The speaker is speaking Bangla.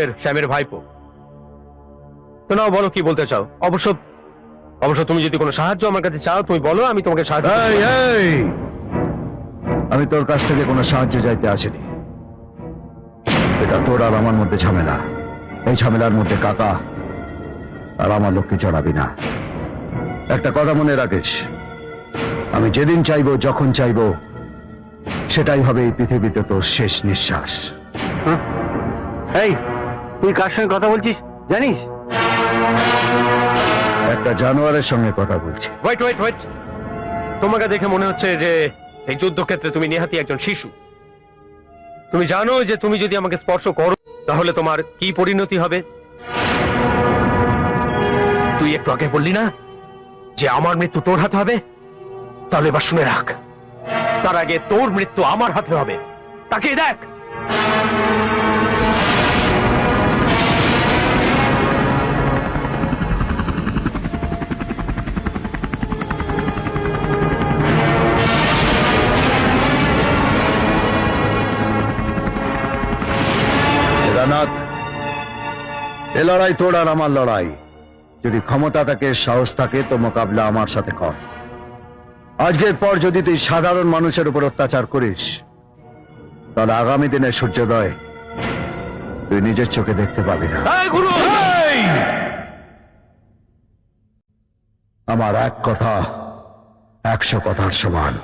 এর শ্যামের ভাইপো। তো নাও বলো কি বলতে চাও? অবশ্য অবশ্য তুমি যদি কোনো সাহায্য আমার কাছে চাও তুমি বলো আমি তোমাকে সাহায্য এই, এই! আমি তোর কাছ থেকে কোনো সাহায্য চাইতে আসিনি। এটা তোর আর আমার মধ্যে ঝামেলা। এই ঝামেলার মধ্যে কাকা আর আমার লোককে জড়াবি না। একটা কথা মনে রাখিস আমি যেদিন চাইব যখন চাইব সেটাই হবে এই পৃথিবীতে তোর শেষ নিঃশ্বাস। এই তুই কার সঙ্গে কথা বলছিস? জানিস? একটা জানোয়ারের সঙ্গে কথা বলছি। ওয়েট ওয়েট ওয়েট তোমাকে দেখে মনে হচ্ছে যে এই যুদ্ধক্ষেত্রে তুমি নিহাতি একজন শিশু। তুমি জানো যে তুমি যদি আমাকে স্পর্শ করো তাহলে তোমার কি পরিণতি হবে? তুই একটু আগে বললি না যে আমার মৃত্যু তোর হাতে হবে? তাহলে এবার শুনে রাখ। তার আগে তোর মৃত্যু আমার হাতে হবে। তাকে দেখ। কেদারনাথ এ লড়াই তোর আর আমার লড়াই। যদি ক্ষমতা থাকে সাহস থাকে তো মোকাবিলা আমার সাথে কর। আজকের পর যদি তুই সাধারণ মানুষের উপর অত্যাচার করিস তাহলে আগামী দিনে সূর্যোদয় তুই নিজের চোখে দেখতে পাবি না! আমার এক কথা একশো কথার সমান।